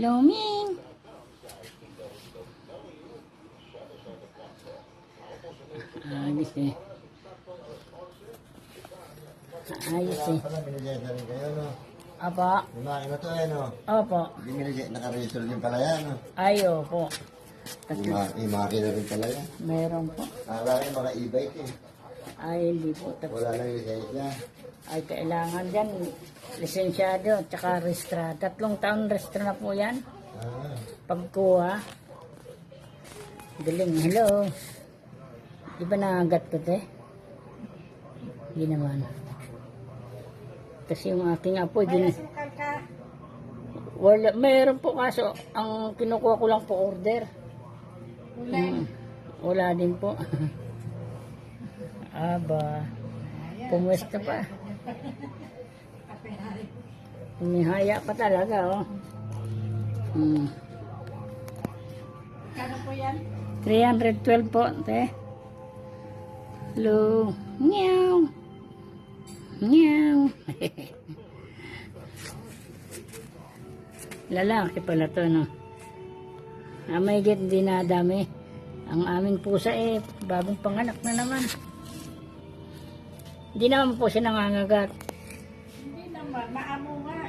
Luming. Ayos eh. Ayos eh. Pala, binigay na rin kayo, no? Apa. Kumain na to, eh, no? Opo. Hindi binigay, naka-register din pala yan, no? Ay, opo. Ima- Imaki na rin pala yan. Meron po. Kala yung mga e-bike, eh. Ay, hindi po. Wala lang yung lisensya. Ay, kailangan dyan. Lisensyado, tsaka restra. Tatlong taon restra na po yan. Pagkuha. Galing. Hello. Di ba nakagat ko, te? Hindi naman. Kasi yung aking apo, din... Wala, meron po kaso, ang kinukuha ko lang po order. Mm, wala din po. Aba, pumuesta pa. Umihaya pa talaga, oh. Mm. Kano po yan? 312 po, te. Hello. Meow. Meow. Lalaki pala to, no? Ah, may get dinadami. Ang aming pusa eh, bagong panganak na naman. Hindi naman po siya nangangagat. Hindi naman. Maamo